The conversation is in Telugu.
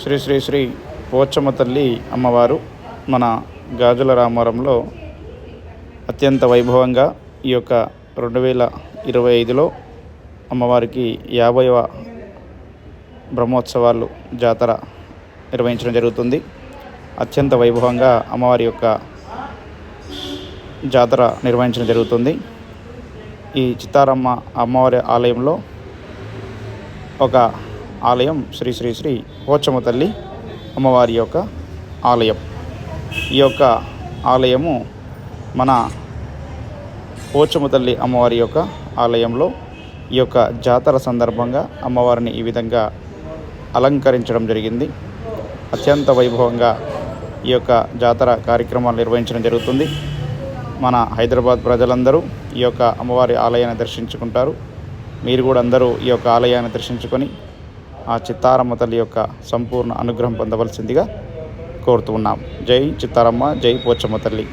శ్రీ శ్రీ శ్రీ పోచమ్మ తల్లి అమ్మవారు మన గాజుల రామవరంలో అత్యంత వైభవంగా ఈ యొక్క రెండు వేల ఇరవై ఐదులో అమ్మవారికి యాభైవ బ్రహ్మోత్సవాలు జాతర నిర్వహించడం జరుగుతుంది. అత్యంత వైభవంగా అమ్మవారి యొక్క జాతర నిర్వహించడం జరుగుతుంది. ఈ చిత్తారమ్మ అమ్మవారి ఆలయంలో ఒక ఆలయం శ్రీ శ్రీ శ్రీ పోచమ్మ తల్లి అమ్మవారి యొక్క ఆలయం. ఈ యొక్క ఆలయము మన పోచమ్మ తల్లి అమ్మవారి యొక్క ఆలయంలో ఈ యొక్క జాతర సందర్భంగా అమ్మవారిని ఈ విధంగా అలంకరించడం జరిగింది. అత్యంత వైభవంగా ఈ యొక్క జాతర కార్యక్రమాలు నిర్వహించడం జరుగుతుంది. మన హైదరాబాద్ ప్రజలందరూ ఈ యొక్క అమ్మవారి ఆలయాన్ని దర్శించుకుంటారు. మీరు కూడా అందరూ ఈ యొక్క ఆలయాన్ని దర్శించుకొని ఆ చిత్తారమ్మ తల్లి యొక్క సంపూర్ణ అనుగ్రహం పొందవలసిందిగా కోరుతూ ఉన్నాం. జై చిత్తారమ్మ జై పోచమ్మ తల్లి.